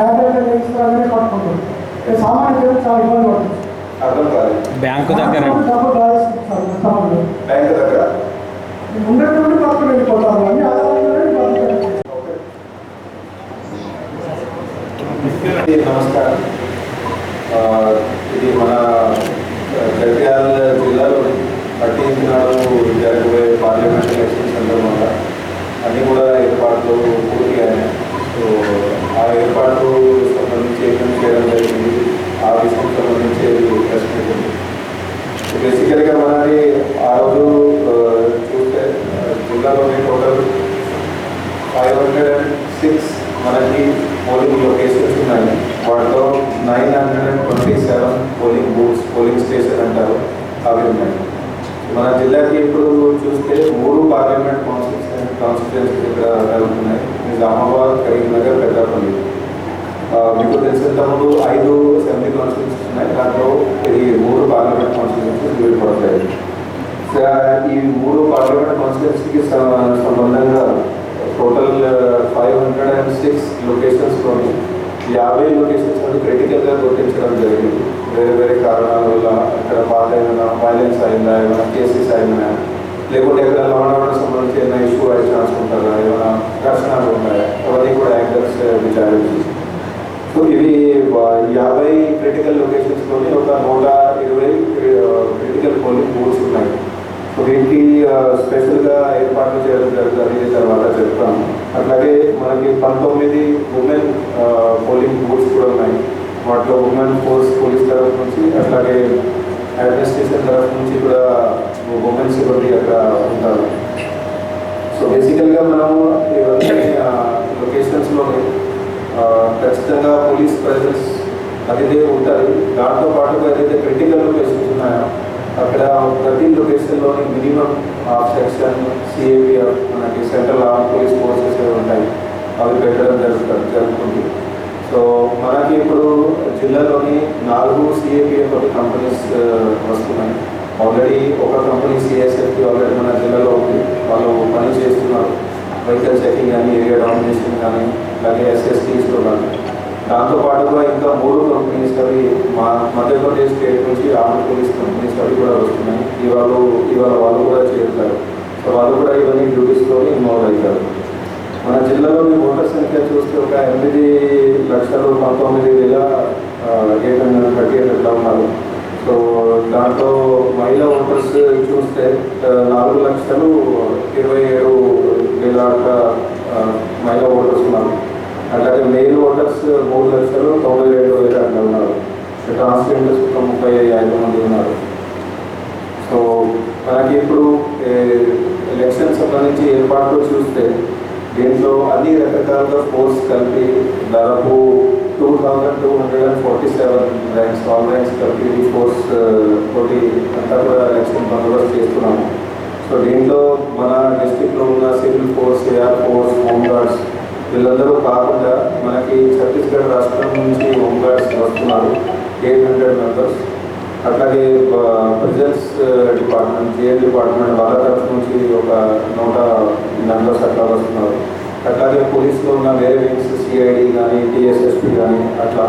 పట్టుకుంటుంది సామాన్య జనం చాలా ఇబ్బంది పడుతుంది. అర్థం కాలేదు. బ్యాంకు దగ్గర. డబ్బులు మొత్తం బ్యాంక్ దగ్గర. ఉండేటువంటి పక్కన వెళ్ళిపోతారు నమస్కారం. ఆ, ఇది మన జగిత్యాల జిల్లాలో పట్టించి నాడు జరగబోయే పార్లమెంట్ ఎలక్షన్ సందర్భంగా అన్నీ కూడా ఏర్పాట్లు ఏర్పాటు సంబంధించి ఏమేమి చేయడం జరిగింది. ఆ విషయం సంబంధించి ప్రెస్ బేసికల్గా మనది ఆ రోజు చూస్తే జిల్లాలోని total five hundred and six మనకి పోలింగ్ లొకేషన్స్ ఉన్నాయి. వాటిలో nine hundred and twenty seven polling booths polling station అంటారు. అవి ఉన్నాయి. మన జిల్లాకి ఇప్పుడు చూస్తే మూడు పార్లమెంట్ కాన్స్టిట్యూషన్ ఇక్కడ జరుగుతున్నాయి నిజామాబాద్ కరీంనగర్ పెద్దపల్లి. మీకు తెలిసిన తమ్ముడు ఐదు అసెంబ్లీ కాన్స్టిట్యూన్సీస్ ఉన్నాయి. దాంట్లో ఇది మూడు పార్లమెంట్ కాన్స్టిట్యూన్సీ వీడిపడతాయి ఈ మూడు పార్లమెంట్ కాన్స్టిట్యూన్సీకి సంబంధంగా total five hundred and six లొకేషన్స్లోని యాభై లొకేషన్స్ అని క్రిటికల్గా గుర్తించడం జరిగింది. వేరే వేరే కారణాల వల్ల ఇక్కడ పాత ఏమైనా వైలెన్స్ అయిందా ఏమైనా కేసెస్ అయినా లేకుంటే ఎక్కడ లా ఆర్డర్ సంబంధించి ఏమైనా ఇష్యూ అయ్యే ఛాన్స్ ఉంటుందా ఏమైనా ఘర్షణలు ఉన్నాయా? అవన్నీ కూడా యాంకర్స్ విచారించి సో ఇవి యాభై క్రిటికల్ లొకేషన్స్లోని ఒక నూట ఇరవై క్రిటికల్ పోలింగ్ బూత్స్ ఉన్నాయి. సో వీటికి uh, స్పెషల్గా ఏర్పాట్లు చేయడం జరుగుతుంది. తర్వాత చెప్తాను. అట్లాగే మనకి పంతొమ్మిది ఉమెన్ పోలింగ్ బూత్స్ కూడా ఉన్నాయి. వాటిలో ఉమెన్ ఫోర్స్ పోలీస్ తరఫు నుంచి అట్లాగే అడ్మినిస్ట్రేషన్ తరఫు నుంచి కూడా ఉమెన్ సిబ్బంది అక్కడ ఉంటారు. సో బేసికల్గా మనము ఇవన్నీ లొకేషన్స్లోని ఖచ్చితంగా పోలీస్ ప్రెజెన్స్ అదిదే ఉంటుంది. దాంతో పాటుగా ఏదైతే క్రిటికల్ లొకేషన్స్ ఉన్నాయో అక్కడ ప్రతి లొకేషన్లోని మినిమం హాఫ్ సెక్షన్ సిఏపిఎఫ్ మనకి సెంట్రల్ ఆర్మ్ పోలీస్ ఫోర్సెస్ ఏవి ఉంటాయి. అవి పెట్టడం జరుగుతుంది జరుగుతుంది. సో మనకి ఇప్పుడు జిల్లాలోని నాలుగు సిఏపిఎఫ్ కంపెనీస్ వస్తున్నాయి. ఆల్రెడీ ఒక కంపెనీ సిఎస్ఎఫ్కి ఆల్రెడీ మన జిల్లాలో ఉంది. వాళ్ళు పని చేస్తున్నారు. వెహికల్ చెకింగ్ కానీ ఏరియా డామినేషన్ కానీ అలాగే ఎస్ఎస్టీస్లో కానీ దాంతో పాటుగా ఇంకా మూడు కంపెనీస్ అవి మా మధ్యప్రదేశ్ స్టేట్ నుంచి ఆంధ్ర పోలీస్ కంపెనీస్ అవి కూడా వస్తున్నాయి. ఇవాళ ఇవాళ వాళ్ళు కూడా చేరుతారు. సో వాళ్ళు కూడా ఇవన్నీ డ్యూటీస్లో ఇన్వాల్వ్ అవుతారు. మన జిల్లాలోని ఓటర్ సంఖ్య చూస్తే ఒక ఎనిమిది లక్షలు పంతొమ్మిది వేల ఎయిట్ హండ్రెడ్ థర్టీ ఎయిట్ అట్లా ఉన్నారు సో దాంట్లో మహిళా ఓటర్స్ చూస్తే నాలుగు లక్షలు ఇరవై ఏడు వేల అట్లా, మహిళా ఓటర్స్ ఉన్నారు. అట్లాగే మెయిల్ ఓటర్స్ మూడు లక్షలు తొంభై ఏడు వేల అట్లా ఉన్నారు. ట్రాన్స్జెండర్స్ ఒక ముప్పై ఐదు మంది ఉన్నారు. సో మనకి ఇప్పుడు ఎలక్షన్ సంబంధించి ఏర్పాట్లు చూస్తే దీంట్లో అన్ని రకరకాలుగా ఫోర్స్ కలిపి దాదాపు two thousand two hundred and forty seven ranks all ranks కలిపి ఈ ఫోర్స్ తోటి అంతా కూడా ర్యాంక్స్ బందోబస్తు చేస్తున్నాము. సో దీంట్లో మన డిస్టిక్లో ఉన్న civil force air force home guards వీళ్ళందరూ కాకుండా మనకి ఛత్తీస్గఢ్ రాష్ట్రం నుంచి హోమ్ గార్డ్స్ వస్తున్నారు ఎయిట్ హండ్రెడ్ మెంబర్స్. అట్లాగే ప్రెజెన్స్ డిపార్ట్మెంట్ జేఎల్ డిపార్ట్మెంట్ వాళ్ళ తరఫు నుంచి ఒక నూట మెంబర్స్ అట్లా వస్తున్నారు. అట్లాగే పోలీసులో ఉన్న వేరే వింగ్స్ సిఐడి కానీ టీఎస్ఎస్పి కానీ అట్లా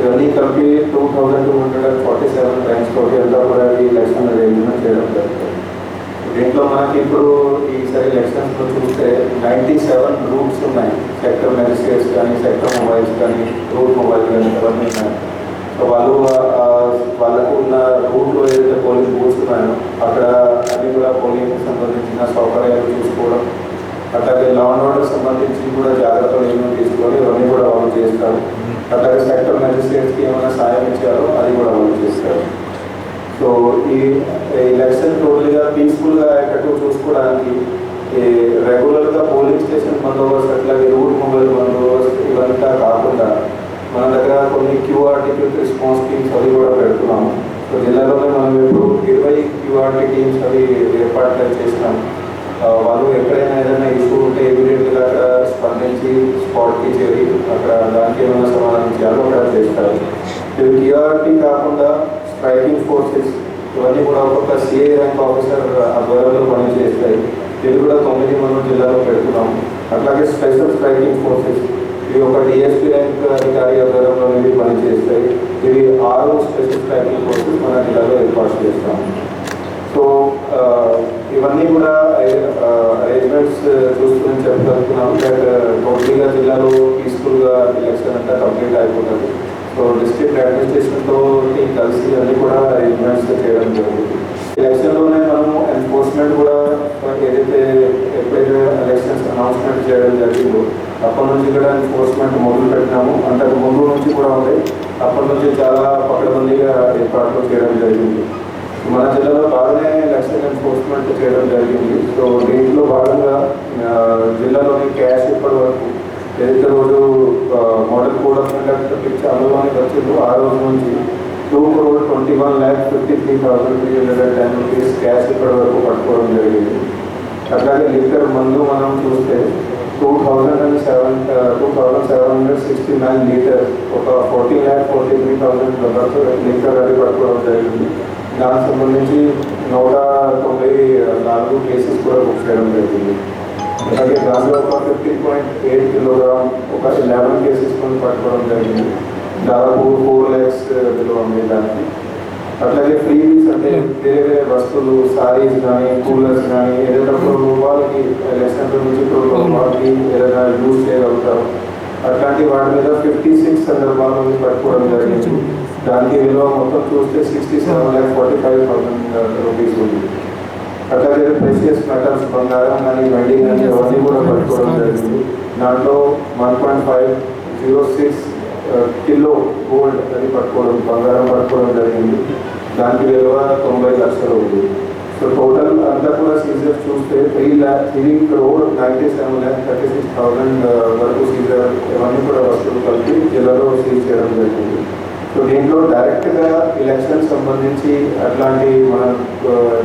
ఇవన్నీ కలిపి two thousand two hundred and forty seven ranks తోటి అంతా కూడా ఈ ఎలక్షన్ అరేంజ్మెంట్ చేయడం జరుగుతుంది దీంట్లో మనకి ఇప్పుడు ఈసారి ఎలక్షన్స్లో చూస్తే నైంటీ సెవెన్ రూట్స్ ఉన్నాయి. సెక్టర్ మెజిస్ట్రేట్స్ కానీ సెక్టర్ మొబైల్స్ కానీ రూట్ మొబైల్ కానీ ఇవన్నీ ఉన్నాయి. సో వాళ్ళు వాళ్ళకు ఉన్న రూట్లో ఏదైతే పోలింగ్ బూత్స్ ఉన్నాయో అక్కడ అన్ని కూడా పోలింగ్కి సంబంధించిన సౌకర్యాలు చూసుకోవడం అట్లాగే లా అండ్ ఆర్డర్ సంబంధించి కూడా జాగ్రత్తలు ఏమేమి తీసుకొని ఇవన్నీ కూడా వాళ్ళు చేస్తారు. అట్లాగే సెక్టర్ మెజిస్ట్రేట్స్కి ఏమైనా సాయం ఇచ్చారో అది కూడా వాళ్ళు చేస్తారు. సో ఈ ఎలక్షన్ టోటల్గా పీస్ఫుల్గా అయ్యేటట్టు చూసుకోవడానికి ఈ రెగ్యులర్గా పోలింగ్ స్టేషన్ బందోబస్తు అట్లాగే రూట్ మొబైల్ బందోబస్తు ఇవంతా కాకుండా మన దగ్గర కొన్ని క్యూఆర్టీ రెస్పాన్స్ టీమ్స్ అవి కూడా పెడుతున్నాము. సో జిల్లాలోనే మనం ఇప్పుడు ఇరవై క్యూఆర్టీ టీమ్స్ అవి ఏర్పాట్లు చేసినాం. వాళ్ళు ఎక్కడైనా ఏదైనా ఇష్యూ ఉంటే ఇమీడియట్గా అక్కడ స్పందించి స్పాట్కి చేరి అక్కడ దానికి ఏమైనా సమాధానం చేయాలో అక్కడ చేస్తారు. ఇవి క్యూఆర్టీ కాకుండా స్ట్రైకింగ్ ఫోర్సెస్ ఇవన్నీ కూడా ఒక్కొక్క సిఏ ర్యాంక్ ఆఫీసర్ ఆధ్వర్యంలో పనిచేస్తాయి ఇవి కూడా తొమ్మిది మనం జిల్లాలో పెడుతున్నాము. అట్లాగే స్పెషల్ స్ట్రైకింగ్ ఫోర్సెస్ ఇవి ఒక డిఎస్పీ ర్యాంక్ అధికారి ఆధ్వర్యంలో ఇవి పనిచేస్తాయి ఇవి ఆరు స్పెషల్ ట్రైనింగ్ కోర్సెస్ మన జిల్లాలో ఏర్పాటు చేస్తాం సో ఆ, ఇవన్నీ కూడా అరేంజ్మెంట్స్ చూసుకుని చెప్పగలుగుతున్నాం దట్ టోటలీగా జిల్లాలో పీస్ఫుల్గా ఎలక్షన్ అంతా కంప్లీట్ అయిపోతుంది. సో డిస్ట్రిక్ట్ అడ్మినిస్ట్రేషన్తో కలిసి అన్ని కూడా అరేంజ్మెంట్స్ చేయడం జరుగుతుంది. ఎలక్షన్లోనే మనము ఎన్ఫోర్స్మెంట్ కూడా ఏదైతే ఎప్పుడైతే ఎలక్షన్స్ అనౌన్స్మెంట్ చేయడం జరిగిందో అప్పటి నుంచి కూడా ఎన్ఫోర్స్మెంట్ మొదలు పెట్టినాము. అంతకు ముందు నుంచి కూడా ఉంది. అప్పటి నుంచి చాలా పకడ్బందీగా ఏర్పాట్లు చేయడం జరిగింది. మన జిల్లాలో బాగానే ఎలక్షన్ ఎన్ఫోర్స్మెంట్ చేయడం జరిగింది. సో దీంట్లో భాగంగా జిల్లాలోని క్యాష్ ఇప్పటి వరకు ఏదైతే రోజు model code of conduct picture అమలులోకి వచ్చిందో ఆ రోజు నుంచి two crore twenty one lakh fifty three thousand three hundred and ten rupees cash ఇప్పటి వరకు పట్టుకోవడం జరిగింది. అట్లాగే లీటర్ మందు మనం చూస్తే two thousand and seven two thousand seven hundred sixty nine litre ఒక forty lakh forty three thousand members litre అది పట్టుకోవడం జరిగింది దానికి సంబంధించి నూట తొంభై నాలుగు కేసెస్ కూడా బుక్ చేయడం జరిగింది. అలాగే దానిలో ఒక ఫిఫ్టీన్ పాయింట్ ఎయిట్ కిలోగ్రామ్ ఒక లెవెన్ కేసెస్ కూడా పట్టుకోవడం జరిగింది. దాదాపు ఫోర్ ల్యాక్స్ విలువ ఉంది దానికి. అట్లాగే ఫ్రీబీస్ అంటే వేరే వేరే వస్తువులు సారీస్ కానీ కూలర్స్ కానీ ఏదైనా ఇప్పుడు వాళ్ళకి ఎలక్షన్ నుంచి ఇప్పుడు వాళ్ళకి ఏదైనా యూజ్ చేయగలుగుతారు. అట్లాంటి వాటి మీద ఫిఫ్టీ సిక్స్ సందర్భాలు పట్టుకోవడం జరిగింది. దానికి విలువ మొత్తం చూస్తే sixty seven lakh forty five thousand rupees ఉంది. అట్లాగే ప్రెషియస్ మెటల్స్ బంగారం కానీ వెండింగ్ కానీ అవన్నీ కూడా పట్టుకోవడం జరిగింది. దాంట్లో one point five zero six kilo gold అది పట్టుకోవడం బంగారం పట్టుకోవడం జరిగింది. దానికి విలువ తొంభై లక్షలు ఉంది. సో టోటల్ అంతా కూడా సీజర్ చూస్తే three lakh three crore ninety seven lakh thirty six thousand వరకు సీజర్ ఇవన్నీ కూడా వస్తువులు కలిపి జిల్లాలో సీజ్ చేయడం జరిగింది. సో దీంట్లో డైరెక్ట్గా ఎలక్షన్ సంబంధించి అట్లాంటి మన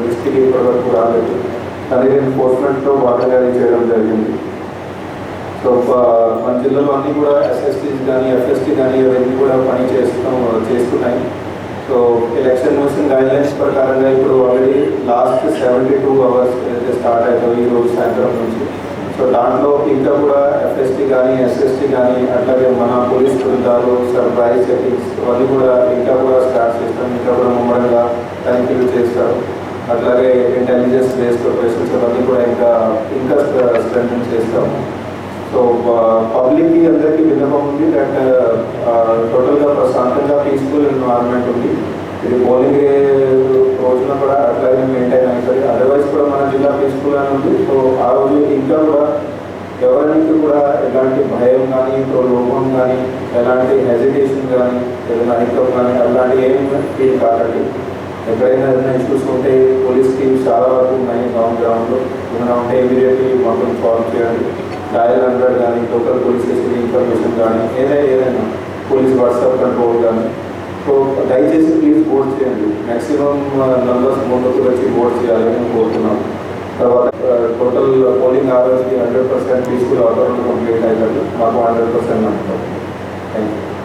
డిస్టిక్ ఇప్పటి వరకు రాలేదు. అది ఎన్ఫోర్స్మెంట్లో భాగంగా చేయడం జరిగింది. మన జిల్లాలో అన్నీ కూడా ఎస్ఎస్టీస్ కానీ ఎఫ్ఎస్టీ కానీ అవన్నీ కూడా పని చేస్తాం చేస్తున్నాయి. సో ఎలక్షన్ కమిషన్ గైడ్లైన్స్ ప్రకారంగా ఇప్పుడు already last seventy two hours అయితే స్టార్ట్ అవుతుందో ఈ రోజు సాయంత్రం నుంచి. సో దాంట్లో ఇంకా కూడా ఎఫ్ఎస్టీ కానీ ఎస్ఎస్టీ కానీ అట్లాగే మన పోలీస్ బృందాలు సర్ప్రైజ్ సెట్టింగ్స్ అవన్నీ కూడా ఇంకా కూడా స్టార్ట్ చేస్తాం. ఇంకా కూడా ముమ్మడంగా తనిఖీలు చేస్తారు. అట్లాగే ఇంటెలిజెన్స్ బేస్డ్ ఆపరేషన్స్ అవన్నీ కూడా ఇంకా ఇంకా స్ట్రెంగ్ చేస్తాము. సో పబ్లిక్కి అందరికీ విన్నపం ఉంది దట్ టోటల్గా ప్రశాంతంగా పీస్ఫుల్ ఎన్వైరన్మెంట్ ఉంది ఇది పోలింగ్ రోజున కూడా అట్లాగే మెయింటైన్ అవుతుంది అదర్వైజ్ కూడా మన జిల్లా పీస్ఫుల్ అని ఉంది సో ఆ రోజు ఇంకా కూడా ఎవరికి కూడా ఎలాంటి భయం కానీ లోపం కానీ ఎలాంటి హెజిటేషన్ కానీ ఏదైనా ఐకం కానీ అలాంటి ఏం ఫీల్ కాకండి ఎక్కడైనా ఏదైనా ఇష్యూస్ ఉంటే పోలీస్ టీమ్స్ చాలా వరకు ఉన్నాయి గ్రౌండ్ గ్రౌండ్లో ఏమైనా ఉంటే ఇమీడియట్లీ మొత్తం సాల్వ్ చేయండి డయల్ హండ్రెడ్ కానీ లోకల్ పోలీస్ స్టేషన్ ఇన్ఫర్మేషన్ కానీ ఏదైనా ఏదైనా పోలీస్ వాట్సాప్ కంట్రోల్ కానీ సో దయచేసి ప్లీజ్ ఓట్ చేయండి. మ్యాక్సిమం నంబర్స్ ముందుకు వచ్చి ఓట్ చేయాలని నేను కోరుతున్నాను తర్వాత టోటల్ పోలింగ్ అవర్స్కి హండ్రెడ్ పర్సెంట్ తీసుకుని వాతావరణం కంప్లీట్ అయ్యారు మాకు హండ్రెడ్ పర్సెంట్ అంటారు థ్యాంక్ యూ